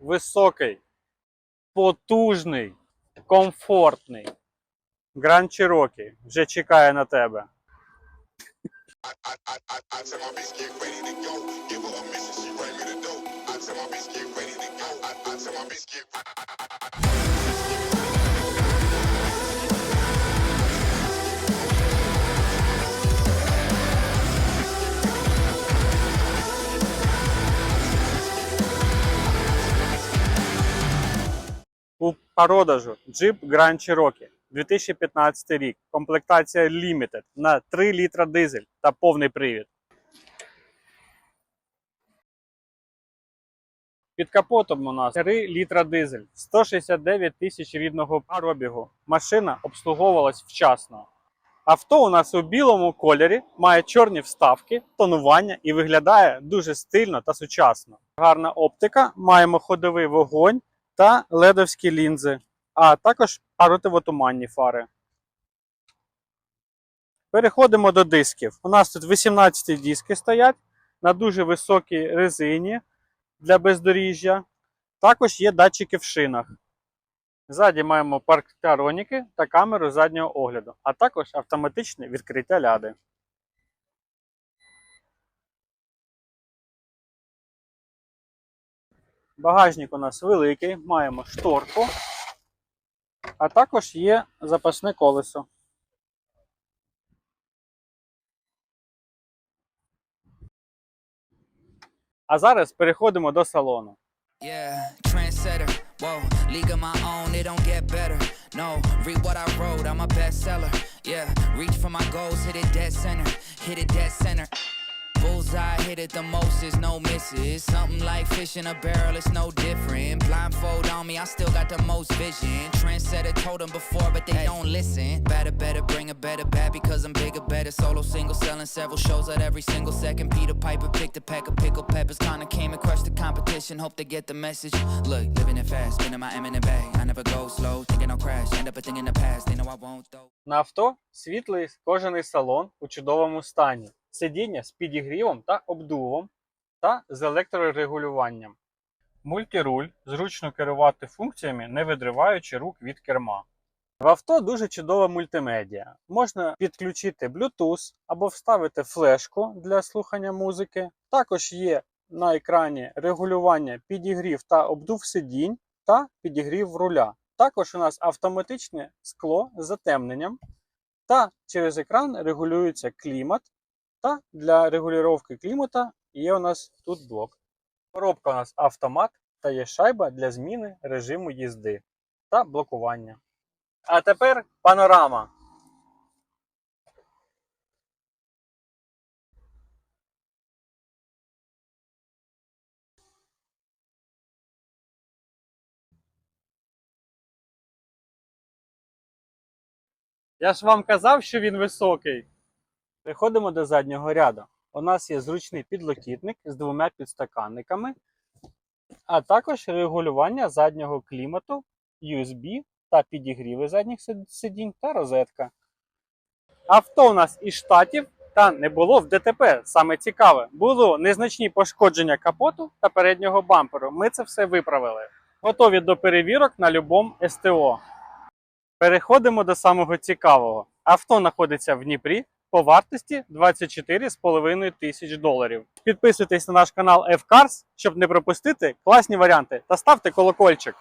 високий, потужний, комфортний. Grand Cherokee вже чекає на тебе. У продажу Jeep Grand Cherokee 2015 рік. Комплектація Limited на 3 літра дизель та повний привід. Під капотом у нас 3 літра дизель, 169 тисяч рідного пробігу. Машина обслуговувалась вчасно. Авто у нас у білому кольорі, має чорні вставки, тонування і виглядає дуже стильно та сучасно. Гарна оптика, маємо ходовий вогонь та ледовські лінзи, а також противотуманні фари. Переходимо до дисків. У нас тут 18 диски стоять на дуже високій резині для бездоріжжя. Також є датчики в шинах. Ззаді маємо парктароніки та камеру заднього огляду, а також автоматичне відкриття ляди. Багажник у нас великий, маємо шторку, а також є запасне колесо. А зараз переходимо до салону. Yeah, Bullseye, hit it the most, is no misses. Something like fish in a barrel, it's no different. Blindfold on me, I still got the most vision. Trendsetter told them before, but they don't listen. Better, better, bring a better bad because I'm bigger, better. Solo, single, selling several shows at every single second. Peter Piper picked a pack of pickled peppers. Kinda came and crushed the competition. Hope they get the message. Look, living it fast, spinning my M in bag. I never go slow, thinking I'll crash. End up a thing in the past, they know I won't though. На авто світлий кожаний салон у чудовому стані. Сидіння з підігрівом та обдувом та з електрорегулюванням. Мультируль зручно керувати функціями, не видриваючи рук від керма. В авто дуже чудова мультимедіа. Можна підключити Bluetooth або вставити флешку для слухання музики. Також є на екрані регулювання підігрів та обдув сидінь та підігрів руля. Також у нас автоматичне скло з затемненням, та через екран регулюється клімат. Та для регулювання клімата є у нас тут блок. Коробка у нас автомат та є шайба для зміни режиму їзди та блокування. А тепер панорама. Я ж вам казав, що він високий. Переходимо до заднього ряду. У нас є зручний підлокітник з двома підстаканниками, а також регулювання заднього клімату, USB та підігріви задніх сидінь та розетка. Авто у нас із штатів та не було в ДТП. Саме цікаве, було незначні пошкодження капоту та переднього бамперу. Ми це все виправили. Готові до перевірок на любому СТО. Переходимо до самого цікавого. Авто знаходиться в Дніпрі по вартості 24,5 тисяч доларів. Підписуйтесь на наш канал F-Cars, щоб не пропустити класні варіанти та ставте колокольчик.